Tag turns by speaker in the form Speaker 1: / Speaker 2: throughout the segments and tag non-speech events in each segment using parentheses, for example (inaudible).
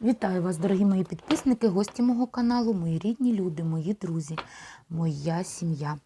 Speaker 1: Вітаю вас, дорогі мої підписники, гості мого каналу, мої рідні люди, мої друзі, моя сім'я.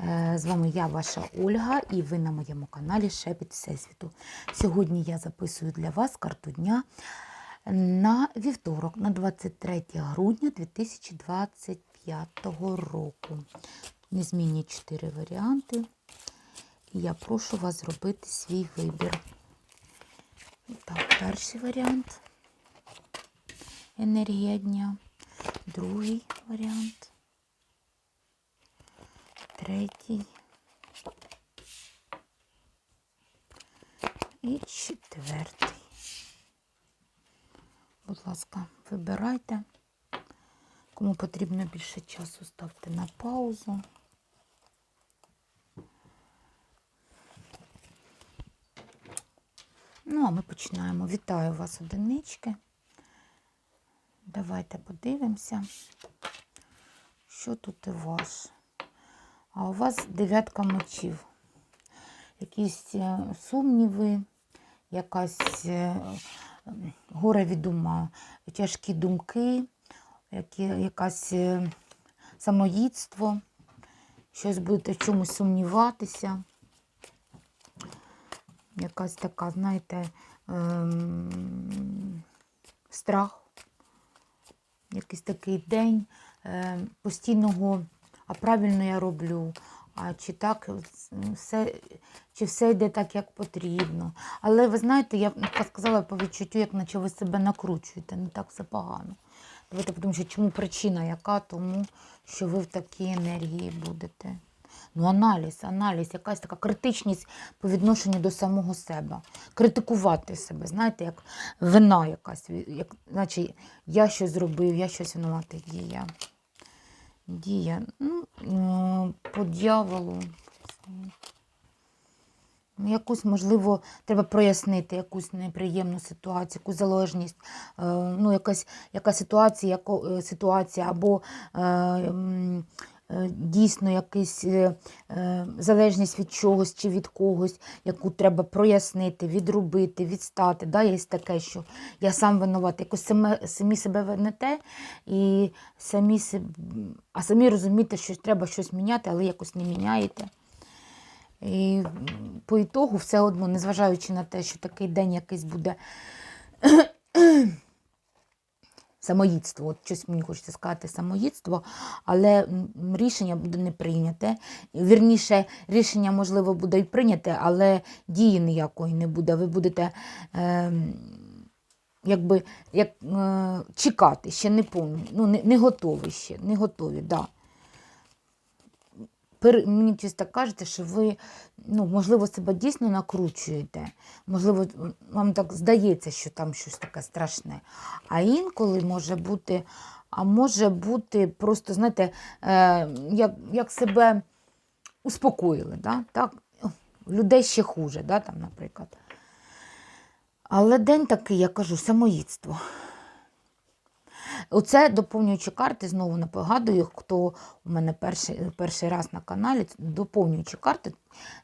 Speaker 1: Е, З вами я, ваша Ольга, і ви на моєму каналі Шепіт Всесвіту. Сьогодні я записую для вас карту дня на вівторок, на 23 грудня 2025 року. Незмінні 4 варіанти. І я прошу вас зробити свій вибір. Так, перший варіант енергія дня, другий варіант, третій і четвертий. Будь ласка, вибирайте. Кому потрібно більше часу, ставте на паузу. Ну, а ми починаємо. Вітаю вас, одинички. Давайте подивимося, що тут у вас. А у вас дев'ятка мечів. Якісь е, сумніви, якась е, горе від ума, тяжкі думки, які, якась е, самоїдство, щось будете в чомусь сумніватися. Якась така, знаєте, ем, страх якийсь такий день е, постійного, а правильно я роблю, а чи так все, чи все йде так, як потрібно. Але ви знаєте, я сказала по відчуттю, як наче ви себе накручуєте, не так все погано. Давайте подумаємо, чому причина яка, тому що ви в такій енергії будете. Ну, аналіз, аналіз, якась така критичність по відношенню до самого себе. Критикувати себе, знаєте, як вина якась, як, наче я щось зробив, я щось винуватий. Дія. Дія. Ну, е, по дьяволу. Ну, Якусь, можливо, треба прояснити якусь неприємну ситуацію, якусь залежність, е, ну, якась, яка ситуація, яко, е, ситуація або е, дійсно якась е, е, залежність від чогось чи від когось, яку треба прояснити, відробити, відстати. Да? Є таке, що я сам винуватий, якось саме, самі себе винете, і самі, а самі розумієте, що треба щось міняти, але якось не міняєте. І по ітогу все одно, незважаючи на те, що такий день якийсь буде самоїдство, от щось мені хочеться сказати, самоїдство, але рішення буде не прийняте. Вірніше, рішення, можливо, буде і прийняте, але дії ніякої не буде. Ви будете е, якби, як, е, чекати, ще не повні, ну, не, не готові ще, не готові, да. Мені чисто кажете, що ви, ну, можливо, себе дійсно накручуєте. Можливо, вам так здається, що там щось таке страшне. А інколи може бути, а може бути просто, знаєте, е, як, як себе успокоїли. Да? Так? Людей ще хуже, да, там, наприклад. Але день такий, я кажу, самоїдство. Оце доповнюючі карти, знову напогадую, хто у мене перший, перший раз на каналі, доповнюючі карти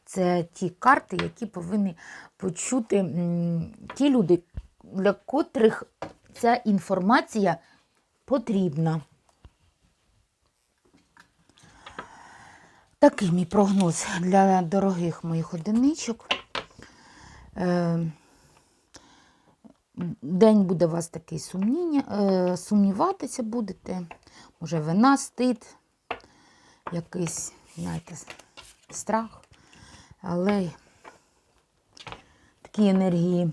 Speaker 1: це ті карти, які повинні почути ті люди, для котрих ця інформація потрібна. Такий мій прогноз для дорогих моїх одиничок. День буде у вас такий сумніння, е, сумніватися будете. Може, вина, стид, якийсь, знаєте, страх. Але такі енергії.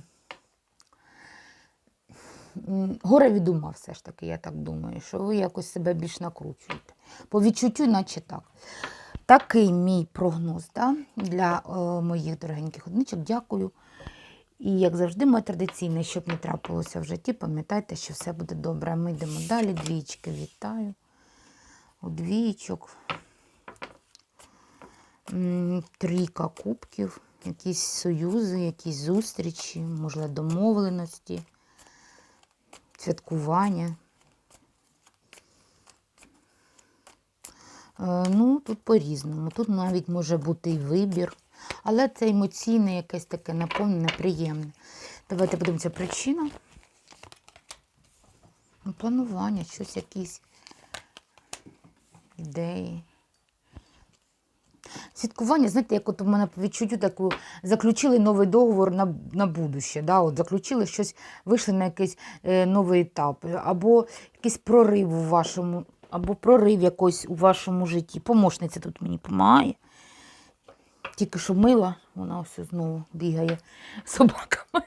Speaker 1: Горе від ума все ж таки, я так думаю, що ви якось себе більш накручуєте. По відчуттю, наче так. Такий мій прогноз да, для е, моїх дорогеньких одничок. Дякую. І, як завжди, моє традиційне, щоб не трапилося в житті, пам'ятайте, що все буде добре. Ми йдемо далі. Двічки вітаю. У двічок. Трійка кубків, якісь союзи, якісь зустрічі, можливо, домовленості, святкування. Е, Ну, тут по-різному. Тут навіть може бути і вибір. Але це емоційне, якесь таке наповнене, приємне. Давайте подивимося причина. Ну, Планування, щось якісь ідеї. Святкування, знаєте, як от у мене по відчуттю таку заключили новий договор на, на будуще. Да? От заключили щось, вийшли на якийсь е, новий етап, або якийсь прорив у вашому, або прорив якийсь у вашому житті. Помощниця тут мені допомагає. Тільки що мила, вона ось знову бігає собаками.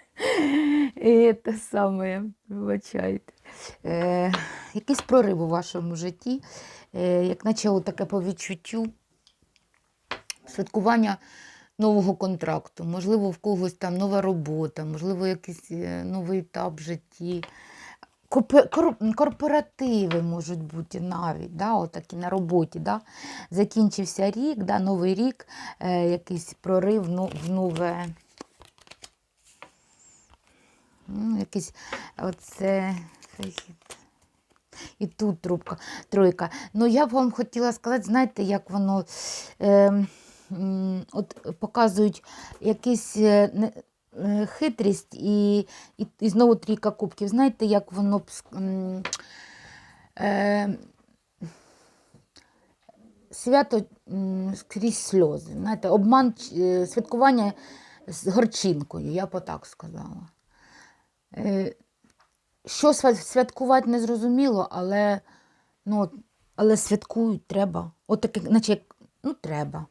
Speaker 1: І те саме, вибачайте. Е, якийсь прорив у вашому житті, е, як наче таке по відчуттю святкування нового контракту. Можливо, в когось там нова робота, можливо, якийсь е, новий етап в житті. Корпоративи можуть бути навіть, да, отакі на роботі. Да. Закінчився рік, да, новий рік, е, якийсь прорив ну, в нове. Ну, якийсь оце. І тут трубка, тройка. Ну, я б вам хотіла сказати, знаєте, як воно е, от показують якусь е, е, хитрість і, і, і знову трійка кубків. Знаєте, як воно е, свято м, скрізь сльози. Знаєте, обман е, святкування з горчинкою, я б так сказала. Е, що святкувати не зрозуміло, але, ну, але святкують треба. От таке, наче ну, треба.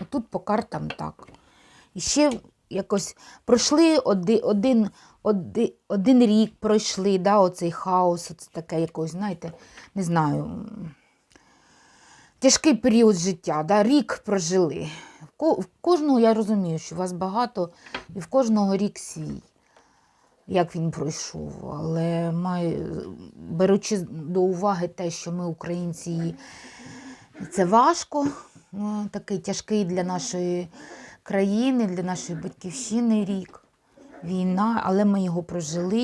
Speaker 1: Отут по картам так. І ще якось пройшли один, один, один, рік пройшли, да, оцей хаос, оце таке якось, знаєте, не знаю. Тяжкий період життя, да, рік прожили. В кожного я розумію, що вас багато, і в кожного рік свій як він пройшов. Але маю, беручи до уваги те, що ми, українці, це важко, ну, такий тяжкий для нашої країни, для нашої батьківщини рік. Війна, але ми його прожили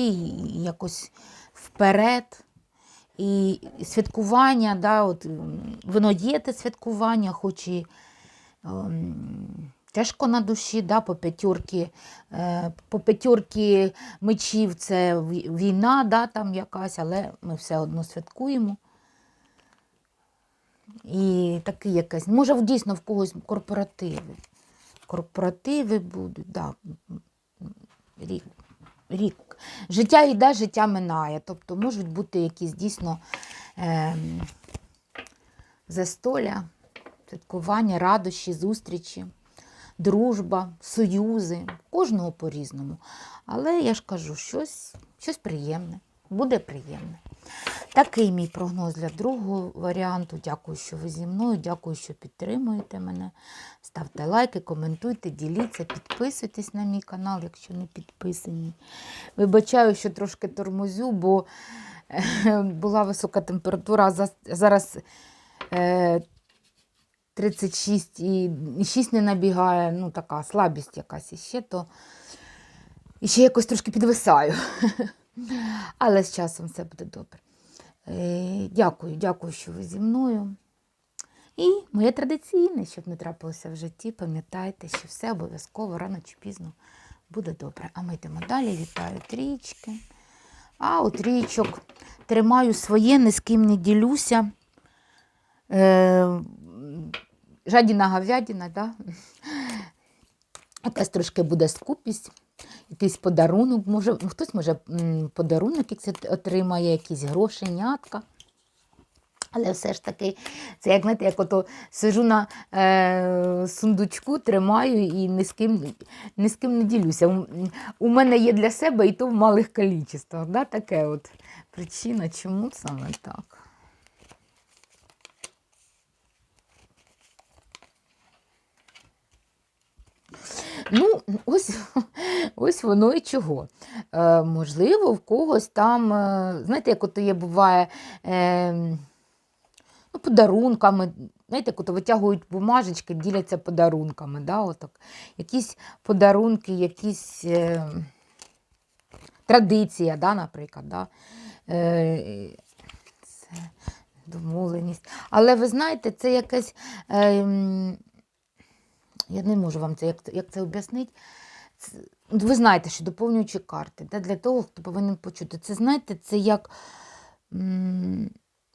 Speaker 1: якось вперед. І святкування, да, от, воно є те святкування, хоч і ем, тяжко на душі, да, по п'ятірки, е, по п'ятірки мечів це війна, да, там якась, але ми все одно святкуємо. І такий якась, може, дійсно в когось корпоративи. Корпоративи будуть, да. рік. Рік. Життя йде, життя минає. Тобто можуть бути якісь дійсно ем, застоля, святкування, радощі, зустрічі, дружба, союзи. Кожного по-різному. Але я ж кажу, щось, щось приємне, буде приємне. Такий мій прогноз для другого варіанту. Дякую, що ви зі мною. Дякую, що підтримуєте мене. Ставте лайки, коментуйте, діліться, підписуйтесь на мій канал, якщо не підписані. Вибачаю, що трошки тормозю, бо е, була висока температура, а зараз е, 36 і і 6 не набігає, ну така слабість якась іще, то і ще якось трошки підвисаю. (laughs) Але з часом все буде добре. Е, Дякую, дякую, що ви зі мною. І моє традиційне, щоб не трапилося в житті, пам'ятайте, що все обов'язково рано чи пізно буде добре. А ми йдемо далі. Вітаю трічки. А у трічок тримаю своє, ні з ким не ділюся. Е, жадіна говядина, да? якась трошки буде скупість, якийсь подарунок, може, ну, хтось може подарунок якийсь отримає, якісь грошенятка. Але все ж таки, це як знаєте, як ото сижу на е, сундучку, тримаю і ні з ким, ні з ким не ділюся. У, у мене є для себе і то в малих кількостях. Да? Таке от причина, чому саме так. Ну, ось, (laughs) ось воно і чого. Е, можливо, в когось там, е, знаєте, як ото є буває. Е, ну, подарунками. Знаєте, як витягують бумажечки, діляться подарунками. Да, отак. Якісь подарунки, якісь е, традиція, да, наприклад. Да. Е, це домовленість. Але ви знаєте, це якесь. Е, я не можу вам це, як, як це об'яснити. Це- Ви знаєте, що доповнюючи карти, да, для того, хто повинен почути. Це знаєте, це як м,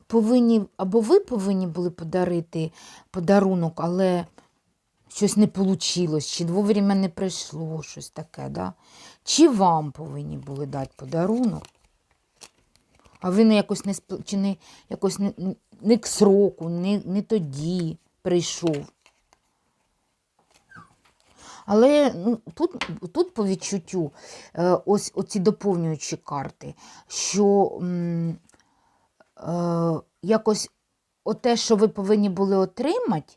Speaker 1: повинні, або ви повинні були подарити подарунок, але щось не вийшло, чи вовремя не прийшло щось таке, да? чи вам повинні були дати подарунок, а ви не якось не, чи не, якось не, не к сроку, не, не тоді прийшов. Але ну, тут, тут по відчуттю е, ось оці доповнюючі карти, що е, якось оте, що ви повинні були отримати,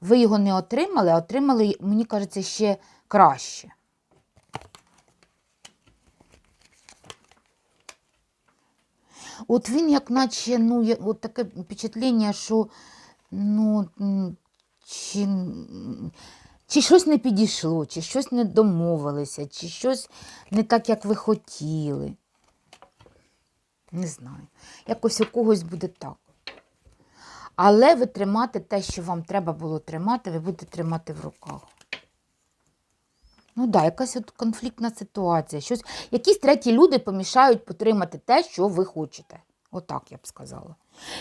Speaker 1: ви його не отримали, а отримали, мені кажеться, ще краще. От він, як наче, ну, от таке впечатлення, що ну, чи, чи щось не підійшло, чи щось не домовилися, чи щось не так, як ви хотіли. Не знаю. Якось у когось буде так. Але ви тримати те, що вам треба було тримати, ви будете тримати в руках. Ну так, да, якась от конфліктна ситуація. Щось, якісь треті люди помішають потримати те, що ви хочете. Отак я б сказала.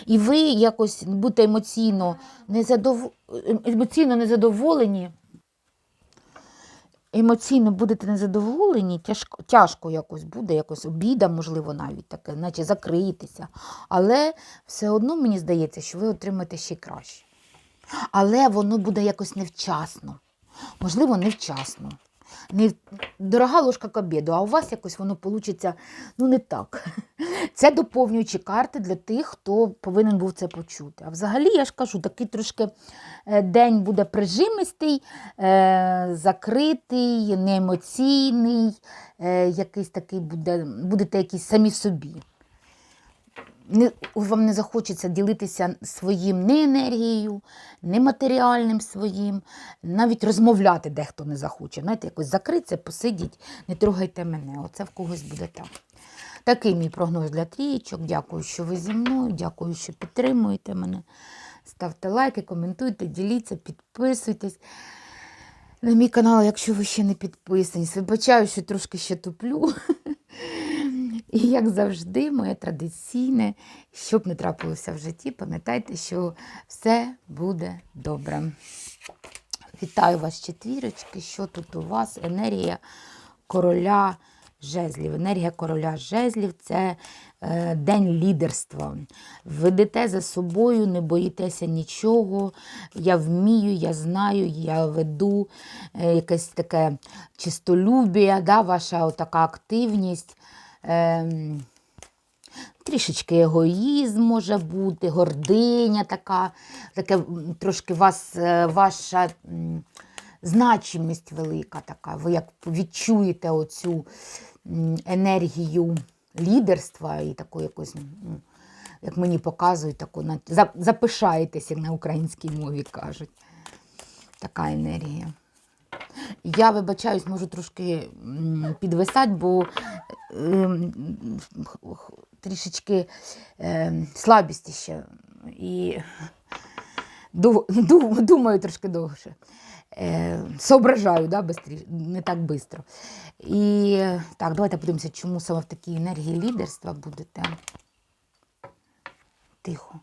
Speaker 1: І ви якось будете емоційно, незадов... емоційно незадоволені. Емоційно будете незадоволені, тяжко, тяжко якось буде, якось обіда, можливо, навіть таке, наче закриєтеся. Але все одно мені здається, що ви отримаєте ще краще. Але воно буде якось невчасно. Можливо, невчасно. Не, дорога ложка к обіду, а у вас якось воно вийде ну, не так. (laughs) Це доповнюючі карти для тих, хто повинен був це почути. А взагалі, я ж кажу, такий трошки е, день буде прижимистий, е, закритий, неемоційний, е, якийсь такий буде, будете якісь самі собі. Не, вам не захочеться ділитися своїм не енергією, не матеріальним своїм, навіть розмовляти дехто не захоче. Знаєте, якось закриться, посидіть, не трогайте мене. Оце в когось буде так. Такий мій прогноз для трієчок. Дякую, що ви зі мною, дякую, що підтримуєте мене. Ставте лайки, коментуйте, діліться, підписуйтесь на мій канал, якщо ви ще не підписані. Вибачаю, що трошки ще туплю. (laughs) І як завжди, моє традиційне, що б не трапилося в житті, пам'ятайте, що все буде добре. Вітаю вас, четвірочки. Що тут у вас? Енергія короля жезлів. Енергія короля жезлів це е, день лідерства. Ведете за собою, не боїтеся нічого. Я вмію, я знаю, я веду е, якесь таке чистолюбія, да, ваша така активність. Ем, Трішечки егоїзм може бути, гординя така, таке трошки вас, е, ваша значимість велика така. Ви як відчуєте оцю енергію лідерства і таку якось, як мені показують, таку, як на українській мові кажуть. Така енергія. Я вибачаюсь, можу трошки підвисати, бо ем, трішечки ем, слабість ще. І ду- ду- думаю трошки довше. Е, Соображаю, да, бистрі- не так швидко. І так, давайте подивимося, чому саме в такій енергії лідерства будете. Тихо.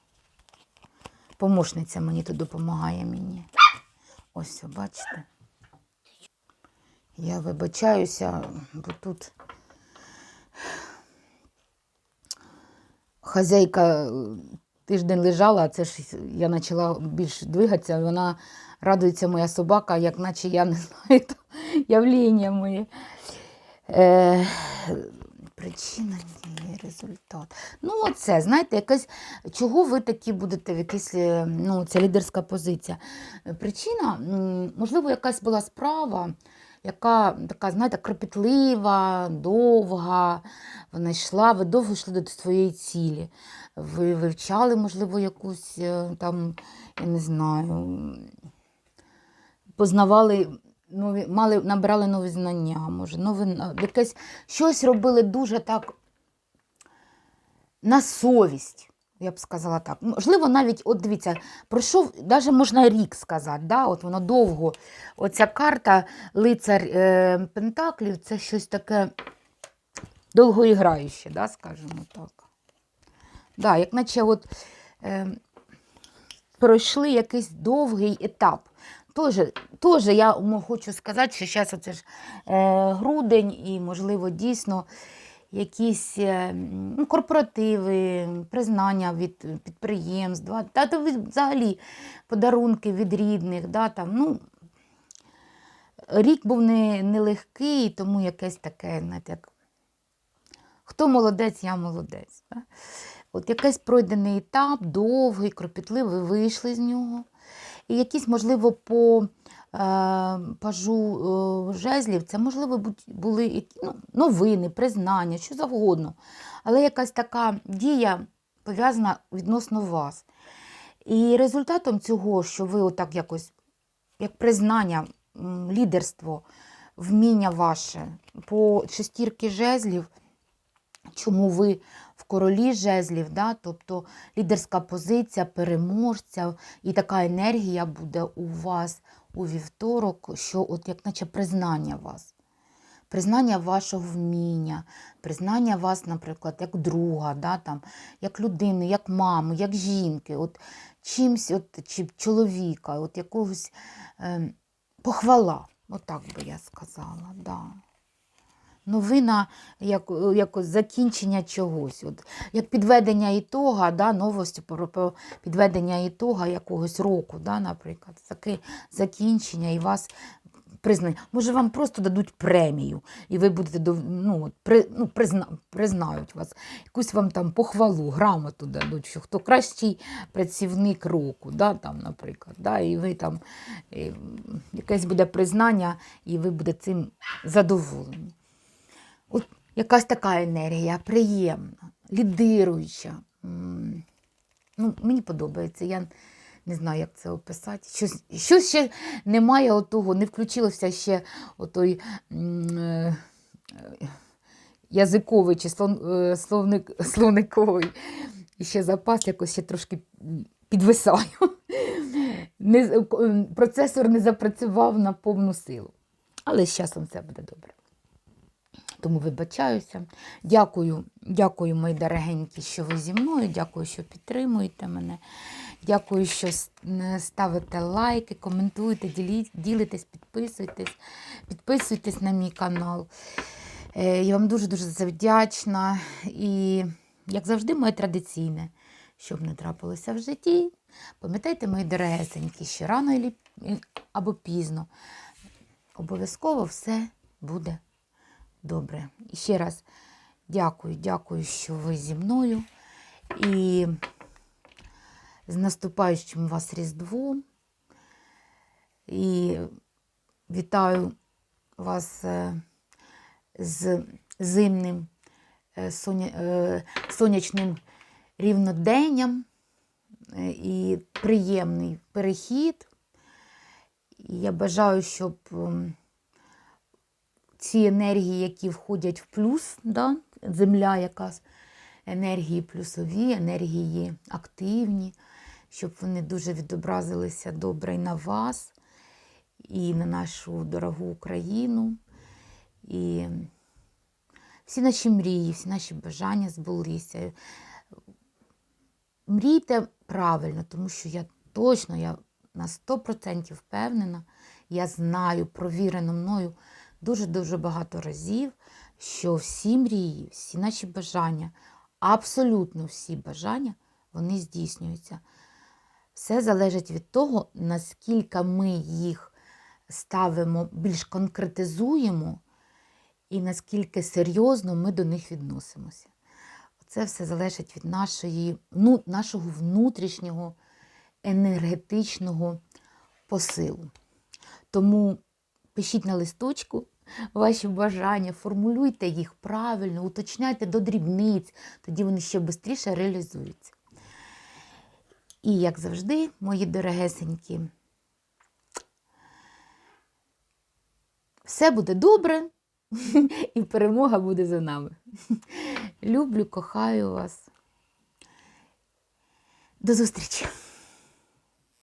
Speaker 1: Помощниця мені тут допомагає мені. Ось, бачите. Я вибачаюся, бо тут хазяйка е, тиждень лежала, а це ж я почала більш двигатися, вона радується моя собака, як наче я не знаю, (laughs) то явлення моє. Е, причина дії, результат. Ну, оце, знаєте, якась, чого ви такі будете в якійсь, е, ну, це лідерська позиція. Причина, можливо, якась була справа, яка така, знаєте, кропітлива, довга, вона йшла, ви довго йшли до своєї цілі. Ви вивчали, можливо, якусь е, там, я не знаю, познавали нові, мали, набирали нові знання, може, нові, якесь щось робили дуже так на совість. Я б сказала так. Можливо, навіть, от дивіться, пройшов, навіть можна рік сказати, да? от воно довго. Оця карта лицар е, Пентаклів це щось таке довгоіграюче, да, скажімо так. Да, як наче от, е, пройшли якийсь довгий етап. Тоже, тоже я хочу сказати, що зараз оце ж е, грудень і, можливо, дійсно якісь е, ну, корпоративи, признання від підприємств, та взагалі подарунки від рідних. Да, там, ну, рік був не, нелегкий, тому якесь таке, знаєте, як хто молодець, я молодець. Да? От якийсь пройдений етап, довгий, кропітливий, ви вийшли з нього. І якісь, можливо, по пажу е, жезлів, це, можливо, були ну, новини, признання, що завгодно. Але якась така дія пов'язана відносно вас. І результатом цього, що ви отак якось, як признання, лідерство, вміння ваше по шестірки жезлів, чому ви в королі жезлів, да? тобто лідерська позиція, переможця, і така енергія буде у вас у вівторок, що от як наче признання вас. Признання вашого вміння, признання вас, наприклад, як друга, да, там, як людини, як мами, як жінки, от чимсь, от, чи чоловіка, от якогось е, похвала. Отак би я сказала. Да. Новина як, як закінчення чогось, от, як підведення ітога, да, новості про, підведення ітога якогось року, да, наприклад, таке закінчення і вас признання. Може, вам просто дадуть премію, і ви будете ну, при, ну, призна, признають вас, якусь вам там похвалу, грамоту дадуть, що хто кращий працівник року, да, там, наприклад, да, і ви там е, якесь буде признання, і ви будете цим задоволені. От якась така енергія, приємна, лідируюча. Ну, мені подобається. Я не знаю, як це описати. Щось, щось ще немає отого, не включилося ще отой е, е, язиковий чи е, словник, (laughs) словниковий і ще запас якось ще трошки підвисаю. Не, процесор не запрацював на повну силу. Але з часом все буде добре. Тому вибачаюся. Дякую, дякую, мої дорогенькі, що ви зі мною. Дякую, що підтримуєте мене. Дякую, що ставите лайки, коментуєте, ділитесь, підписуйтесь, підписуйтесь на мій канал. Е, Я вам дуже-дуже за це вдячна. І, як завжди, моє традиційне, щоб не трапилося в житті. Пам'ятайте, мої дорогесенькі, що рано або пізно обов'язково все буде добре. І ще раз дякую, дякую, що ви зі мною. І з наступаючим вас Різдвом. І вітаю вас е, з зимним е, е, сонячним рівноденням і приємний перехід. І я бажаю, щоб ці енергії, які входять в плюс, да? земля якась, енергії плюсові, енергії активні, щоб вони дуже відобразилися добре і на вас, і на нашу дорогу Україну. І всі наші мрії, всі наші бажання збулися. Мрійте правильно, тому що я точно, я на 100% впевнена, я знаю, провірено мною дуже-дуже багато разів, що всі мрії, всі наші бажання, абсолютно всі бажання, вони здійснюються. Все залежить від того, наскільки ми їх ставимо, більш конкретизуємо, і наскільки серйозно ми до них відносимося. Це все залежить від нашої, ну, нашого внутрішнього енергетичного посилу. Тому пишіть на листочку ваші бажання, формулюйте їх правильно, уточняйте до дрібниць, тоді вони ще швидше реалізуються. І, як завжди, мої дорогесенькі, все буде добре, (laughs) і перемога буде за нами. Люблю, кохаю вас. До зустрічі!